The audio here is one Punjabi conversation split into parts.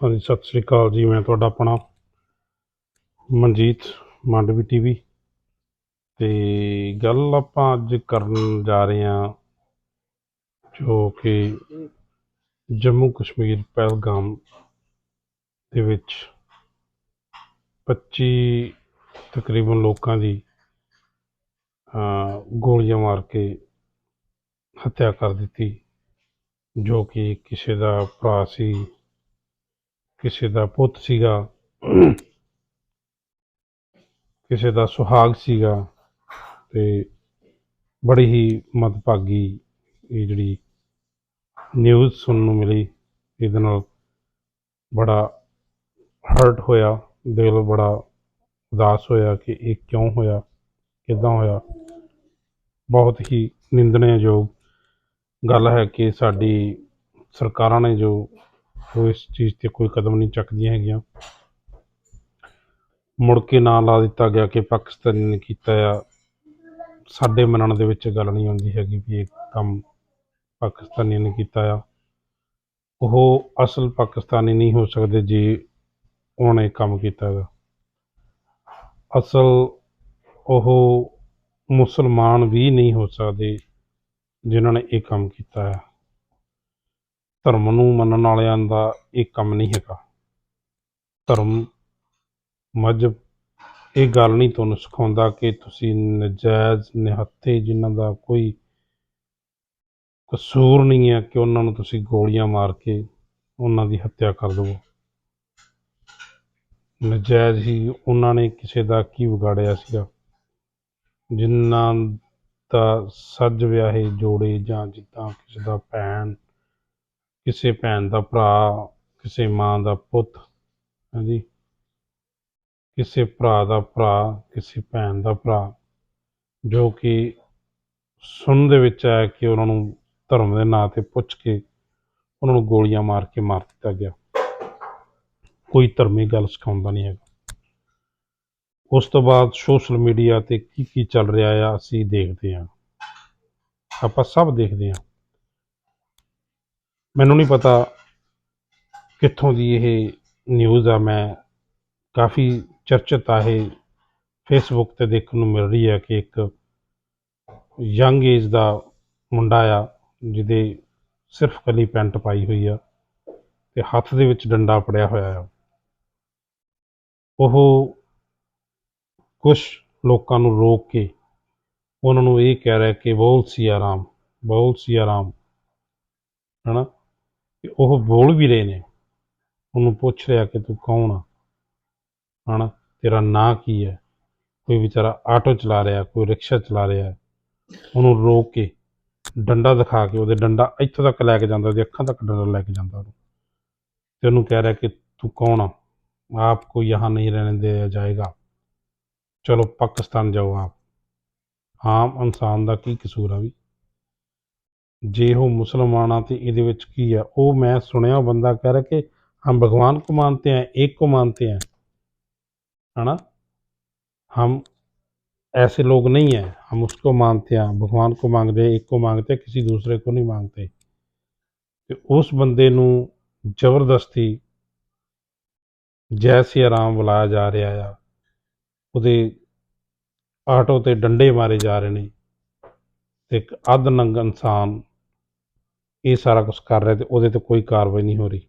ਹਾਂਜੀ, ਸਤਿ ਸ੍ਰੀ ਅਕਾਲ ਜੀ। ਮੈਂ ਤੁਹਾਡਾ ਆਪਣਾ ਮਨਜੀਤ ਮੰਡਵੀ ਟੀਵੀ ਤੇ ਗੱਲ ਆਪਾਂ ਅੱਜ ਕਰਨ ਜਾ ਰਹੇ ਹਾਂ ਜੋ ਕਿ ਜੰਮੂ ਕਸ਼ਮੀਰ ਪਹਿਲਗਾਮ ਦੇ ਵਿੱਚ 25 ਤਕਰੀਬਨ ਲੋਕਾਂ ਦੀ ਗੋਲੀਆਂ ਮਾਰ ਕੇ ਹੱਤਿਆ ਕਰ ਦਿੱਤੀ, ਜੋ ਕਿ ਕਿਸੇ ਦਾ ਭਰਾ ਸੀ ਕਿਸੇ ਦਾ ਪੁੱਤ ਸੀਗਾ, ਕਿਸੇ ਦਾ ਸੁਹਾਗ ਸੀਗਾ, ਤੇ ਬੜੀ ਹੀ ਮਦਭਾਗੀ ਇਹ ਜਿਹੜੀ ਨਿਊਜ਼ ਸੁਣਨ ਨੂੰ ਮਿਲੀ, ਇਹਦੇ ਨਾਲ ਬੜਾ ਹਰਟ ਹੋਇਆ ਦਿਲ ਬੜਾ ਉਦਾਸ ਹੋਇਆ ਕਿ ਇਹ ਕਿਉਂ ਹੋਇਆ, ਕਿੱਦਾਂ ਹੋਇਆ। ਬਹੁਤ ਹੀ ਨਿੰਦਣਯੋਗ ਗੱਲ ਹੈ ਕਿ ਸਾਡੀ ਸਰਕਾਰਾਂ ਨੇ ਜੋ ਉਹ ਇਸ ਚੀਜ਼ ਤੇ ਕੋਈ ਕਦਮ ਨਹੀਂ ਚੱਕਦੀਆਂ ਹੈਗੀਆਂ। ਮੁੜ ਕੇ ਨਾਂ ਲਾ ਦਿੱਤਾ ਗਿਆ ਕਿ ਪਾਕਿਸਤਾਨੀ ਨੇ ਕੀਤਾ ਆ। ਸਾਡੇ ਮੰਨਣ ਦੇ ਵਿੱਚ ਗੱਲ ਨਹੀਂ ਆਉਂਦੀ ਹੈਗੀ ਵੀ ਇਹ ਕੰਮ ਪਾਕਿਸਤਾਨੀ ਨੇ ਕੀਤਾ ਆ। ਉਹ ਅਸਲ ਪਾਕਿਸਤਾਨੀ ਨਹੀਂ ਹੋ ਸਕਦੇ ਜੇ, ਉਹਨਾਂ ਨੇ ਕੰਮ ਕੀਤਾ ਹੈਗਾ। ਅਸਲ ਉਹ ਮੁਸਲਮਾਨ ਵੀ ਨਹੀਂ ਹੋ ਸਕਦੇ ਜਿਨ੍ਹਾਂ ਨੇ ਇਹ ਕੰਮ ਕੀਤਾ ਹੈ ਧਰਮ ਨੂੰ ਮੰਨਣ ਵਾਲਿਆਂ ਦਾ ਇਹ ਕੰਮ ਨਹੀਂ ਹੈਗਾ। ਧਰਮ ਮਜ਼ਬ ਇਹ ਗੱਲ ਨਹੀਂ ਤੁਹਾਨੂੰ ਸਿਖਾਉਂਦਾ ਕਿ ਤੁਸੀਂ ਨਜਾਇਜ਼ ਨਿਹੱਥੇ ਜਿਨ੍ਹਾਂ ਦਾ ਕੋਈ ਕਸੂਰ ਨਹੀਂ ਹੈ ਕਿ ਉਹਨਾਂ ਨੂੰ ਤੁਸੀਂ ਗੋਲੀਆਂ ਮਾਰ ਕੇ ਉਹਨਾਂ ਦੀ ਹੱਤਿਆ ਕਰ ਦਿਓ ਨਜਾਇਜ਼ ਹੀ ਉਹਨਾਂ ਨੇ ਕਿਸੇ ਦਾ ਕੀ ਵਿਗਾੜਿਆ ਸੀਗਾ? ਜਿਨ੍ਹਾਂ ਦਾ ਸੱਜ ਵਿਆਹੇ ਜੋੜੇ ਜਾਂ ਜਿੱਦਾਂ ਕਿਸੇ ਦਾ ਭੈਣ ਕਿਸੇ ਭੈਣ ਦਾ ਭਰਾ, ਕਿਸੇ ਮਾਂ ਦਾ ਪੁੱਤ, ਹਾਂਜੀ। ਕਿਸੇ ਭਰਾ ਦਾ ਭਰਾ, ਕਿਸੇ ਭੈਣ ਦਾ ਭਰਾ, ਜੋ ਕਿ ਸੁਣਨ ਦੇ ਵਿੱਚ ਆਇਆ ਕਿ ਉਹਨਾਂ ਨੂੰ ਧਰਮ ਦੇ ਨਾਂ ਤੇ ਪੁੱਛ ਕੇ ਉਹਨਾਂ ਨੂੰ ਗੋਲੀਆਂ ਮਾਰ ਕੇ ਮਾਰ ਦਿੱਤਾ ਗਿਆ। ਕੋਈ ਧਰਮੀ ਗੱਲ ਸਿਖਾਉਂਦਾ ਨਹੀਂ ਹੈਗਾ। ਉਸ ਤੋਂ ਬਾਅਦ ਸੋਸ਼ਲ ਮੀਡੀਆ ਤੇ ਕੀ ਕੀ ਚੱਲ ਰਿਹਾ ਆ, ਅਸੀਂ ਦੇਖਦੇ ਹਾਂ। ਆਪਾਂ ਸਭ ਦੇਖਦੇ ਹਾਂ। ਮੈਨੂੰ ਨਹੀਂ ਪਤਾ ਕਿੱਥੋਂ ਦੀ ਇਹ ਨਿਊਜ਼ ਆ। ਮੈਂ ਕਾਫੀ ਚਰਚਿਤ ਆ। ਇਹ ਫੇਸਬੁੱਕ ਤੇ ਦੇਖਣ ਨੂੰ ਮਿਲ ਰਹੀ ਹੈ ਕਿ ਇੱਕ ਯੰਗ ਏਜ ਦਾ ਮੁੰਡਾ ਆ, ਜਿਹਦੇ ਸਿਰਫ ਕੱਲੀ ਪੈਂਟ ਪਾਈ ਹੋਈ ਆ ਤੇ ਹੱਥ ਦੇ ਵਿੱਚ ਡੰਡਾ ਫੜਿਆ ਹੋਇਆ ਆ। ਉਹ ਕੁਝ ਲੋਕਾਂ ਨੂੰ ਰੋਕ ਕੇ ਉਹਨਾਂ ਨੂੰ ਇਹ ਕਹਿ ਰਿਹਾ ਕਿ ਬੋਲ ਸੀਆ ਰਾਮ ਬੋਲ ਸੀਆ ਰਾਮ ਹਨਾ? ਕਿ ਉਹ ਬੋਲ ਵੀ ਰਹੇ ਨੇ। ਉਹਨੂੰ ਪੁੱਛ ਰਿਹਾ ਕਿ ਤੂੰ ਕੌਣ ਆ? ਹਨਾ? ਤੇਰਾ ਨਾਂ ਕੀ ਹੈ? ਕੋਈ ਵਿਚਾਰਾ ਆਟੋ ਚਲਾ ਰਿਹਾ, ਕੋਈ ਰਿਕਸ਼ਾ ਚਲਾ ਰਿਹਾ। ਉਹਨੂੰ ਰੋਕ ਕੇ ਡੰਡਾ ਦਿਖਾ ਕੇ ਉਹਦੇ ਡੰਡਾ ਇੱਥੋਂ ਤੱਕ ਲੈ ਕੇ ਜਾਂਦਾ, ਉਹਦੀ ਅੱਖਾਂ ਤੱਕ ਡੰਡਾ ਲੈ ਕੇ ਜਾਂਦਾ ਉਹਨੂੰ। ਤੇ ਉਹਨੂੰ ਕਹਿ ਰਿਹਾ ਕਿ ਤੂੰ ਕੌਣ ਆ? ਆਪ ਆਪਕੋ ਯਹਾਂ ਨਹੀਂ ਰਹਿਣ ਦੇ ਜਾਏਗਾ। ਚਲੋ, ਪਾਕਿਸਤਾਨ ਜਾਓ ਆਪ। ਆਮ ਇਨਸਾਨ ਦਾ ਕੀ ਕਸੂਰ ਆ ਵੀ? ਜੇ ਉਹ ਮੁਸਲਮਾਨ ਆ ਤੇ ਇਹਦੇ ਵਿੱਚ ਕੀ ਆ ਉਹ ਮੈਂ ਸੁਣਿਆ ਉਹ ਬੰਦਾ ਕਹਿ ਰਿਹਾ ਕਿ हम भगवान को मानते हैं एक को मानते हैं है ना हम ऐसे लोग नहीं हैं हम उसको मानते हैं भगवान को मांगते हैं एक को मांगते हैं किसी दूसरे को नहीं मांगते ਤੇ ਉਸ ਬੰਦੇ ਨੂੰ ਜ਼ਬਰਦਸਤੀ ਜੈ ਸਿਆ ਰਾਮ ਬੁਲਾਇਆ ਜਾ ਰਿਹਾ ਆ ਉਹਦੇ ਆਟੋ ਤੇ ਡੰਡੇ ਮਾਰੇ ਜਾ ਰਹੇ ਨੇ ਤੇ ਇੱਕ ਅੱਧ ਨੰਗ ਇਨਸਾਨ ਇਹ ਸਾਰਾ ਕੁਝ ਕਰ ਰਿਹਾ ਤੇ ਉਹਦੇ ਤੇ ਕੋਈ ਕਾਰਵਾਈ ਨਹੀਂ ਹੋ ਰਹੀ।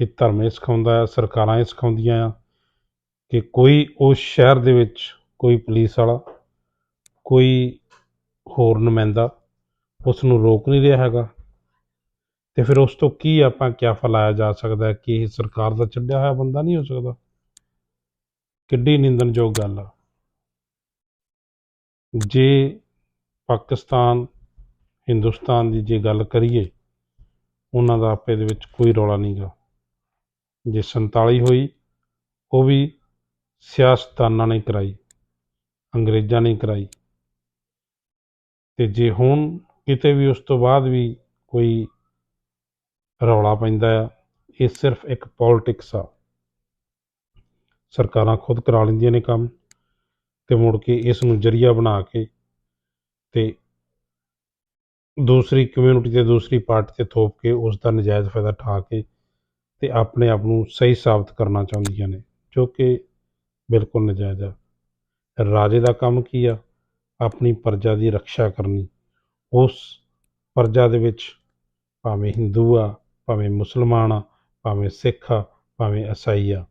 ਇਹ ਧਰਮ ਇਹ ਸਿਖਾਉਂਦਾ ਹੈ, ਸਰਕਾਰਾਂ ਇਹ ਸਿਖਾਉਂਦੀਆਂ ਆ ਕਿ ਕੋਈ ਉਸ ਸ਼ਹਿਰ ਦੇ ਵਿੱਚ ਕੋਈ ਪੁਲਿਸ ਵਾਲਾ, ਕੋਈ ਹੋਰ ਨੁਮਾਇੰਦਾ ਉਸ ਨੂੰ ਰੋਕ ਨਹੀਂ ਰਿਹਾ ਹੈਗਾ ਤੇ ਫਿਰ ਉਸ ਤੋਂ ਕੀ ਆਪਾਂ ਕਿਆ ਫਲਾਇਆ ਜਾ ਸਕਦਾ ਕਿ ਇਹ ਸਰਕਾਰ ਦਾ ਛੱਡਿਆ ਹੋਇਆ ਬੰਦਾ ਨਹੀਂ ਹੋ ਸਕਦਾ? ਕਿੱਡੀ ਨਿੰਦਣਯੋਗ ਗੱਲ ਆ। ਜੇ ਪਾਕਿਸਤਾਨ ਹਿੰਦੁਸਤਾਨ ਦੀ ਜੇ ਗੱਲ ਕਰੀਏ, ਉਹਨਾਂ ਦਾ ਆਪੇ ਦੇ ਵਿੱਚ ਕੋਈ ਰੌਲਾ ਨਹੀਂਗਾ। ਜੇ 47 ਹੋਈ, ਉਹ ਵੀ ਸਿਆਸਤਦਾਨਾਂ ਨੇ ਕਰਾਈ, ਅੰਗਰੇਜ਼ਾਂ ਨੇ ਕਰਾਈ। ਤੇ ਜੇ ਹੁਣ ਕਿਤੇ ਵੀ ਉਸ ਤੋਂ ਬਾਅਦ ਵੀ ਕੋਈ ਰੌਲਾ ਪੈਂਦਾ ਆ, ਇਹ ਸਿਰਫ ਇੱਕ ਪੋਲਿਟਿਕਸ ਆ। ਸਰਕਾਰਾਂ ਖੁਦ ਕਰਾ ਲੈਂਦੀਆਂ ਨੇ ਕੰਮ ਤੇ ਮੁੜ ਕੇ ਇਸ ਨੂੰ ਜਰੀਆ ਬਣਾ ਕੇ ਤੇ ਦੂਸਰੀ ਕਮਿਊਨਿਟੀ ਤੇ ਦੂਸਰੀ ਪਾਰਟੀ ਤੇ ਥੋਪ ਕੇ ਉਸ ਦਾ ਨਜਾਇਜ਼ ਫਾਇਦਾ ਉਠਾ ਕੇ ਅਤੇ ਆਪਣੇ ਆਪ ਨੂੰ ਸਹੀ ਸਾਬਤ ਕਰਨਾ ਚਾਹੁੰਦੀਆਂ ਨੇ, ਜੋ ਕਿ ਬਿਲਕੁਲ ਨਜਾਇਜ਼ ਆ। ਰਾਜੇ ਦਾ ਕੰਮ ਕੀ ਆ? ਆਪਣੀ ਪ੍ਰਜਾ ਦੀ ਰੱਖਿਆ ਕਰਨੀ। ਉਸ ਪ੍ਰਜਾ ਦੇ ਵਿੱਚ ਭਾਵੇਂ ਹਿੰਦੂ ਆ, ਭਾਵੇਂ ਮੁਸਲਮਾਨ ਆ, ਭਾਵੇਂ ਸਿੱਖ ਆ, ਭਾਵੇਂ ਈਸਾਈ ਆ,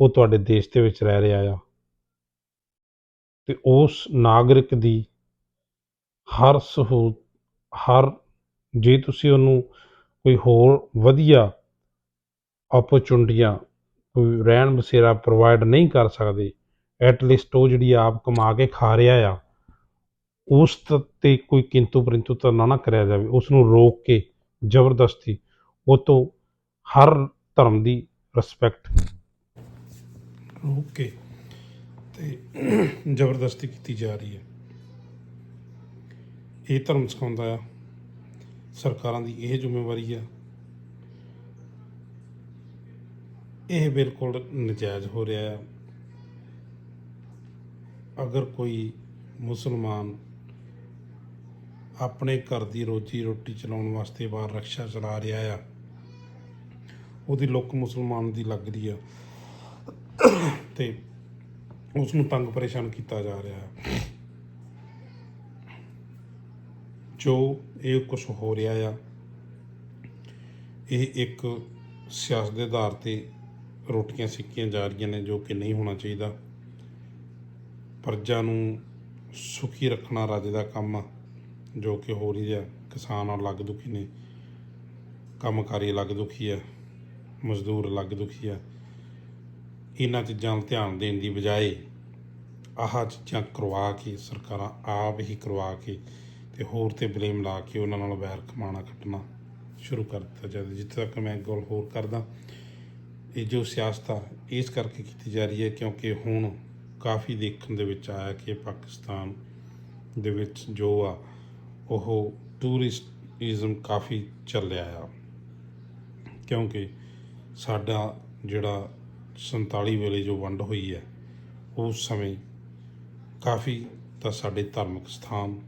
ਉਹ ਤੁਹਾਡੇ ਦੇਸ਼ ਦੇ ਵਿੱਚ ਰਹਿ ਰਿਹਾ ਆ। ਤੇ ਉਸ ਨਾਗਰਿਕ ਦੀ ਹਰ ਸਹੂਲਤ ਹਰ, ਜੇ ਤੁਸੀਂ ਉਹਨੂੰ ਕੋਈ ਹੋਰ ਵਧੀਆ ਓਪਰਚੁਨਿਟੀਆਂ ਕੋਈ ਰਹਿਣ ਬਸੇਰਾ ਪ੍ਰੋਵਾਈਡ ਨਹੀਂ ਕਰ ਸਕਦੇ ਐਟਲੀਸਟ ਉਹ ਜਿਹੜੀ ਆਪ ਕਮਾ ਕੇ ਖਾ ਰਿਹਾ ਆ, ਉਸ ਤੇ ਕੋਈ ਕਿੰਤੂ ਪਰੰਤੂ ਤਾਂ ਨਾ ਨਾ ਕਰਿਆ ਜਾਵੇ ਉਸ ਨੂੰ ਰੋਕ ਕੇ ਜ਼ਬਰਦਸਤੀ, ਉਹ ਤੋਂ ਹਰ ਧਰਮ ਦੀ ਰਿਸਪੈਕਟ ਰੋਕ ਕੇ ਤੇ ਜ਼ਬਰਦਸਤੀ ਕੀਤੀ ਜਾ ਰਹੀ ਹੈ। ਇਹ ਧਰਮ ਸਿਖਾਉਂਦਾ ਆ, ਸਰਕਾਰਾਂ ਦੀ ਇਹ ਜ਼ਿੰਮੇਵਾਰੀ ਆ। ਇਹ ਬਿਲਕੁਲ ਨਜਾਇਜ਼ ਹੋ ਰਿਹਾ ਆ। ਅਗਰ ਕੋਈ ਮੁਸਲਮਾਨ ਆਪਣੇ ਘਰ ਦੀ ਰੋਜੀ ਰੋਟੀ ਚਲਾਉਣ ਵਾਸਤੇ ਬਾਹਰ ਰਕਸ਼ਾ ਚਲਾ ਰਿਹਾ ਆ, ਉਹਦੀ ਲੁੱਕ ਮੁਸਲਮਾਨ ਦੀ ਲੱਗ ਰਹੀ ਆ ਤੇ ਉਸ ਨੂੰ ਤੰਗ ਪਰੇਸ਼ਾਨ ਕੀਤਾ ਜਾ ਰਿਹਾ ਹੈ ਜੋ ਇਹ ਕੁਝ ਹੋ ਰਿਹਾ ਆ, ਇਹ ਇੱਕ ਸਿਆਸਤ ਦੇ ਆਧਾਰ ਤੇ ਰੋਟੀਆਂ ਸਿੱਕੀਆਂ ਜਾ ਰਹੀਆਂ ਨੇ ਜੋ ਕਿ ਨਹੀਂ ਹੋਣਾ ਚਾਹੀਦਾ। ਪ੍ਰਜਾ ਨੂੰ ਸੁਖੀ ਰੱਖਣਾ ਰਾਜੇ ਦਾ ਕੰਮ ਆ, ਜੋ ਕਿ ਹੋ ਰਹੀ ਆ। ਕਿਸਾਨ ਅਲੱਗ ਦੁਖੀ ਨੇ, ਕੰਮਕਾਰੀ ਅਲੱਗ ਦੁਖੀ ਆ, ਮਜ਼ਦੂਰ ਅਲੱਗ ਦੁਖੀ ਆ। ਇਹਨਾਂ ਚੀਜ਼ਾਂ ਵੱਲ ਧਿਆਨ ਦੇਣ ਦੀ ਬਜਾਏ ਆਹ ਚੀਜ਼ਾਂ ਕਰਵਾ ਕੇ, ਸਰਕਾਰਾਂ ਆਪ ਹੀ ਕਰਵਾ ਕੇ ਤੇ ਹੋਰ ਤੇ ਬਲੇਮ ਲਾ ਕੇ ਉਹਨਾਂ ਨਾਲ ਵੈਰ ਕਮਾਣਾ, ਕੱਟਣਾ ਸ਼ੁਰੂ ਕਰ ਦਿੱਤਾ ਜਾਵੇ ਜਿੱਥੇ ਤੱਕ ਮੈਂ ਇੱਕ ਗੱਲ ਹੋਰ ਕਰਦਾ, ਇਹ ਜੋ ਸਿਆਸਤ ਆ, ਇਸ ਕਰਕੇ ਕੀਤੀ ਜਾ ਰਹੀ ਹੈ ਕਿਉਂਕਿ ਹੁਣ ਕਾਫੀ ਦੇਖਣ ਦੇ ਵਿੱਚ ਆਇਆ ਕਿ ਪਾਕਿਸਤਾਨ ਦੇ ਵਿੱਚ ਜੋ ਆ, ਉਹ ਟੂਰਿਸਟਿਜ਼ਮ ਕਾਫੀ ਚੱਲਿਆ ਆ। ਕਿਉਂਕਿ ਸਾਡਾ ਜਿਹੜਾ 47 ਵੇਲੇ ਜੋ ਵੰਡ ਹੋਈ ਹੈ, ਉਸ ਸਮੇਂ ਕਾਫੀ ਤਾਂ ਸਾਡੇ ਧਾਰਮਿਕ ਸਥਾਨ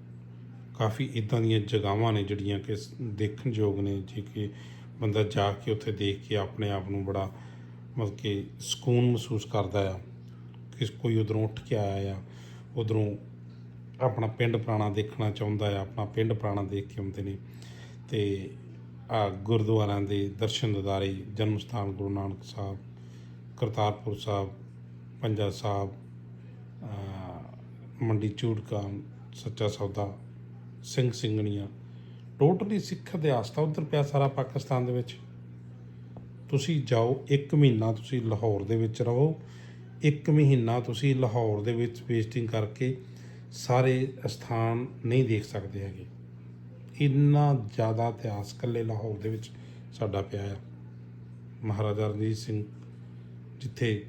ਕਾਫੀ ਇਦਾਂ ਦੀਆਂ ਜਗ੍ਹਾਵਾਂ ਨੇ ਜਿਹੜੀਆਂ ਕਿ ਸ- ਦੇਖਣ ਯੋਗ ਨੇ, ਜੇ ਕਿ ਬੰਦਾ ਜਾ ਕੇ ਉੱਥੇ ਦੇਖ ਕੇ ਆਪਣੇ ਆਪ ਨੂੰ ਬੜਾ ਮਤਲਬ ਕਿ ਸਕੂਨ ਮਹਿਸੂਸ ਕਰਦਾ ਆ, ਕਿ ਕੋਈ ਉਧਰੋਂ ਉੱਠ ਕੇ ਆਇਆ ਆ, ਉਧਰੋਂ ਆਪਣਾ ਪਿੰਡ ਪੁਰਾਣਾ ਦੇਖਣਾ ਚਾਹੁੰਦਾ ਆ, ਆਪਣਾ ਪਿੰਡ ਪੁਰਾਣਾ ਦੇਖ ਕੇ ਆਉਂਦੇ ਨੇ। ਤੇ ਆ ਗੁਰਦੁਆਰਿਆਂ ਦੇ ਦਰਸ਼ਨ ਦਿਦਾਰੇ, ਜਨਮ ਸਥਾਨ ਗੁਰੂ ਨਾਨਕ ਸਾਹਿਬ, ਕਰਤਾਰਪੁਰ ਸਾਹਿਬ, ਪੰਜਾ ਸਾਹਿਬ ਮੰਡੀ ਝੂੜਕਾ ਸੱਚਾ ਸੌਦਾ ਸਿੰਘ ਸਿੰਘਣੀਆਂ। ਟੋਟਲੀ ਸਿੱਖ ਇਤਿਹਾਸ ਤਾਂ ਉਧਰ ਪਿਆ ਸਾਰਾ ਪਾਕਿਸਤਾਨ ਦੇ ਵਿੱਚ। ਤੁਸੀਂ ਜਾਓ, ਇੱਕ ਮਹੀਨਾ ਤੁਸੀਂ ਲਾਹੌਰ ਦੇ ਵਿੱਚ ਰਹੋ। ਇੱਕ ਮਹੀਨਾ ਤੁਸੀਂ ਲਾਹੌਰ ਦੇ ਵਿੱਚ ਵੇਸਟਿੰਗ ਕਰਕੇ ਸਾਰੇ ਸਥਾਨ ਨਹੀਂ ਦੇਖ ਸਕਦੇ ਹੈਗੇ। ਇੰਨਾ ਜ਼ਿਆਦਾ ਇਤਿਹਾਸ ਇਕੱਲੇ ਲਾਹੌਰ ਦੇ ਵਿੱਚ ਸਾਡਾ ਪਿਆ ਆ। ਮਹਾਰਾਜਾ ਰਣਜੀਤ ਸਿੰਘ ਜਿੱਥੇ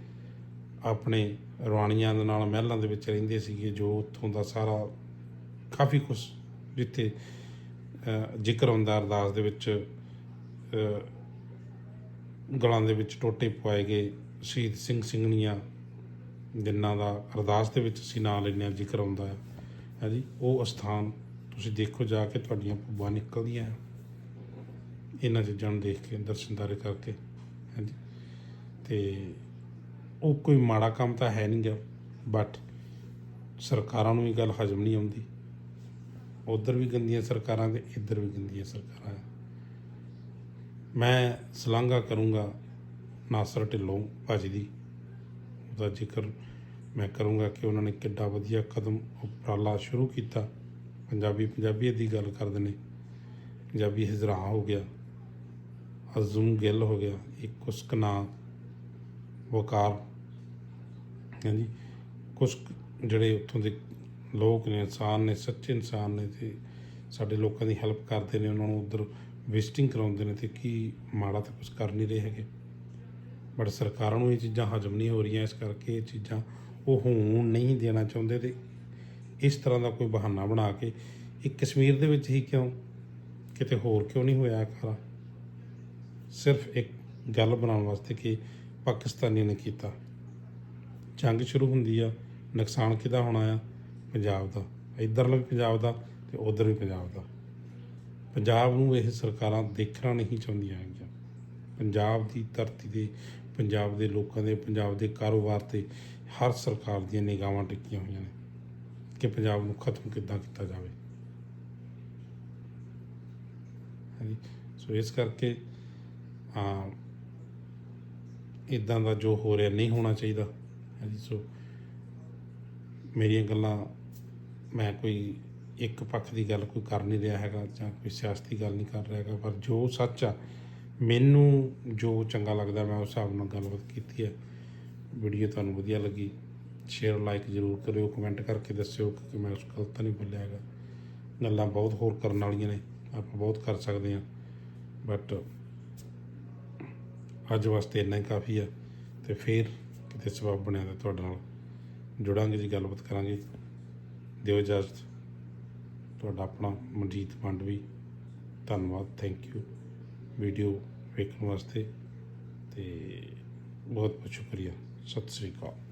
ਆਪਣੇ ਰਾਣੀਆਂ ਦੇ ਨਾਲ ਮਹਿਲਾਂ ਦੇ ਵਿੱਚ ਰਹਿੰਦੇ ਸੀਗੇ, ਜੋ ਉੱਥੋਂ ਦਾ ਸਾਰਾ ਕਾਫੀ ਕੁਝ ਜਿੱਥੇ ਜ਼ਿਕਰ ਹੁੰਦਾ ਅਰਦਾਸ ਦੇ ਵਿੱਚ ਗਲਾਂ ਦੇ ਵਿੱਚ ਟੋਟੇ ਪਵਾਏ ਗਏ ਸ਼ਹੀਦ ਸਿੰਘ ਸਿੰਘਣੀਆਂ, ਜਿਨ੍ਹਾਂ ਦਾ ਅਰਦਾਸ ਦੇ ਵਿੱਚ ਅਸੀਂ ਨਾਂ ਲੈਂਦੇ ਹਾਂ ਜ਼ਿਕਰ ਆਉਂਦਾ ਹੈ। ਹੈ ਜੀ? ਉਹ ਅਸਥਾਨ ਤੁਸੀਂ ਦੇਖੋ ਜਾ ਕੇ ਤੁਹਾਡੀਆਂ ਭੁੱਬਾਂ ਨਿਕਲਦੀਆਂ ਇਹਨਾਂ ਚੀਜ਼ਾਂ ਨੂੰ ਦੇਖ ਕੇ ਦਰਸ਼ਨਦਾਰੇ ਕਰਕੇ, ਹੈ ਜੀ? ਤੇ ਉਹ ਕੋਈ ਮਾੜਾ ਕੰਮ ਤਾਂ ਹੈ ਨਹੀਂ ਗਾ ਬਟ ਸਰਕਾਰਾਂ ਨੂੰ ਇਹ ਗੱਲ ਹਜਮ ਨਹੀਂ ਆਉਂਦੀ। ਉਧਰ ਵੀ ਗੰਦੀਆਂ ਸਰਕਾਰਾਂ ਤੇ ਇੱਧਰ ਵੀ ਗੰਦੀਆਂ ਸਰਕਾਰਾਂ। ਮੈਂ ਸਲਾਂਘਾ ਕਰੂੰਗਾ ਨਾਸਰ ਢਿੱਲੋਂ ਭਾਜੀ ਦੀ। ਉਹਦਾ ਜ਼ਿਕਰ ਮੈਂ ਕਰੂੰਗਾ ਕਿ ਉਹਨਾਂ ਨੇ ਕਿੱਡਾ ਵਧੀਆ ਕਦਮ ਉਪਰਾਲਾ ਸ਼ੁਰੂ ਕੀਤਾ। ਪੰਜਾਬੀ ਪੰਜਾਬੀਅਤ ਦੀ ਗੱਲ ਕਰਦੇ ਨੇ। ਪੰਜਾਬੀ ਹਜ਼ਰਾ ਹੋ ਗਿਆ। ਅਜ਼ਮ ਗਿੱਲ ਹੋ ਗਿਆ। ਇੱਕ ਉਸਕਨਾ ਵਕਾਰ। ਹਾਂਜੀ। ਕੁਝ ਜਿਹੜੇ ਉੱਥੋਂ ਦੇ ਲੋਕ ਨੇ, ਇਨਸਾਨ ਨੇ, ਸੱਚੇ ਇਨਸਾਨ ਨੇ ਤੇ ਸਾਡੇ ਲੋਕਾਂ ਦੀ ਹੈਲਪ ਕਰਦੇ ਨੇ, ਉਹਨਾਂ ਨੂੰ ਉਧਰ ਵਿਜ਼ਿਟਿੰਗ ਕਰਾਉਂਦੇ ਨੇ ਤੇ ਕੀ ਮਾੜਾ ਤਾਂ ਕੁਝ ਕਰ ਨਹੀਂ ਰਹੇ ਹੈਗੇ। ਬਟ ਸਰਕਾਰਾਂ ਨੂੰ ਇਹ ਚੀਜ਼ਾਂ ਹਜਮ ਨਹੀਂ ਹੋ ਰਹੀਆਂ, ਇਸ ਕਰਕੇ ਇਹ ਚੀਜ਼ਾਂ ਉਹ ਹੋਣ ਨਹੀਂ ਦੇਣਾ ਚਾਹੁੰਦੇ ਤੇ ਇਸ ਤਰ੍ਹਾਂ ਦਾ ਕੋਈ ਬਹਾਨਾ ਬਣਾ ਕੇ ਇਹ ਕਸ਼ਮੀਰ ਦੇ ਵਿੱਚ ਹੀ ਕਿਉਂ? ਕਿਤੇ ਹੋਰ ਕਿਉਂ ਨਹੀਂ ਹੋਇਆ ਖਰਾ? ਸਿਰਫ ਇੱਕ ਗੱਲ ਬਣਾਉਣ ਵਾਸਤੇ ਕਿ ਪਾਕਿਸਤਾਨੀਆਂ ਨੇ ਕੀਤਾ। ਜੰਗ ਸ਼ੁਰੂ ਹੁੰਦੀ ਆ, ਨੁਕਸਾਨ ਕਿਹਦਾ ਹੋਣਾ ਆ? ਪੰਜਾਬ ਦਾ, ਇੱਧਰਲਾ ਵੀ ਪੰਜਾਬ ਦਾ ਤੇ ਉਧਰ ਵੀ ਪੰਜਾਬ ਦਾ। ਪੰਜਾਬ ਨੂੰ ਇਹ ਸਰਕਾਰਾਂ ਦੇਖਣਾ ਨਹੀਂ ਚਾਹੁੰਦੀਆਂ ਹੈਗੀਆਂ। ਪੰਜਾਬ ਦੀ ਧਰਤੀ ਤੇ, ਪੰਜਾਬ ਦੇ ਲੋਕਾਂ ਦੇ, ਪੰਜਾਬ ਦੇ ਕਾਰੋਬਾਰ ਤੇ ਹਰ ਸਰਕਾਰ ਦੀਆਂ ਨਿਗਾਹਾਂ ਟਿਕੀਆਂ ਹੋਈਆਂ ਨੇ ਕਿ ਪੰਜਾਬ ਨੂੰ ਖਤਮ ਕਿੱਦਾਂ ਕੀਤਾ ਜਾਵੇ। ਸੋ ਇਸ ਕਰਕੇ ਆ ਇਦਾਂ ਦਾ ਜੋ ਹੋ ਰਿਹਾ ਨਹੀਂ ਹੋਣਾ ਚਾਹੀਦਾ। ਹਾਂਜੀ, ਸੋ ਮੇਰੀਆਂ ਗੱਲਾਂ ਮੈਂ ਕੋਈ ਇੱਕ ਪੱਖ ਦੀ ਗੱਲ ਕੋਈ ਕਰ ਨਹੀਂ ਰਿਹਾ ਹੈਗਾ ਜਾਂ ਕੋਈ ਸਿਆਸਤੀ ਗੱਲ ਨਹੀਂ ਕਰ ਰਿਹਾ ਹੈਗਾ, ਪਰ ਜੋ ਸੱਚ ਆ, ਮੈਨੂੰ ਜੋ ਚੰਗਾ ਲੱਗਦਾ ਮੈਂ ਉਸ ਹਿਸਾਬ ਨਾਲ ਗੱਲਬਾਤ ਕੀਤੀ ਹੈ ਵੀਡੀਓ ਤੁਹਾਨੂੰ ਵਧੀਆ ਲੱਗੀ ਸ਼ੇਅਰ ਲਾਈਕ ਜ਼ਰੂਰ ਕਰਿਓ ਕਮੈਂਟ ਕਰਕੇ ਦੱਸਿਓ ਕਿ ਮੈਂ ਉਸ ਗਲਤ ਤਾਂ ਨਹੀਂ ਬੋਲਿਆ ਹੈਗਾ। ਗੱਲਾਂ ਬਹੁਤ ਹੋਰ ਕਰਨ ਵਾਲੀਆਂ ਨੇ, ਆਪਾਂ ਬਹੁਤ ਕਰ ਸਕਦੇ ਹਾਂ। ਬਟ ਅੱਜ ਵਾਸਤੇ ਇੰਨਾ ਹੀ ਕਾਫੀ ਆ ਤੇ ਫਿਰ ਕਿਤੇ ਸਬਬ ਬਣਿਆ ਤਾਂ ਤੁਹਾਡੇ ਨਾਲ ਜੁੜਾਂਗੇ ਜੀ, ਗੱਲਬਾਤ ਕਰਾਂਗੇ। ਦਿਓ ਇਜਾਜ਼ਤ। ਤੁਹਾਡਾ ਆਪਣਾ ਮਨਜੀਤ ਮੰਡਵੀ ਧੰਨਵਾਦ ਥੈਂਕ ਯੂ ਵੀਡੀਓ ਵੇਖਣ ਵਾਸਤੇ ਤੇ ਬਹੁਤ ਬਹੁਤ ਸ਼ੁਕਰੀਆ। ਸਤਿ ਸ੍ਰੀ ਅਕਾਲ।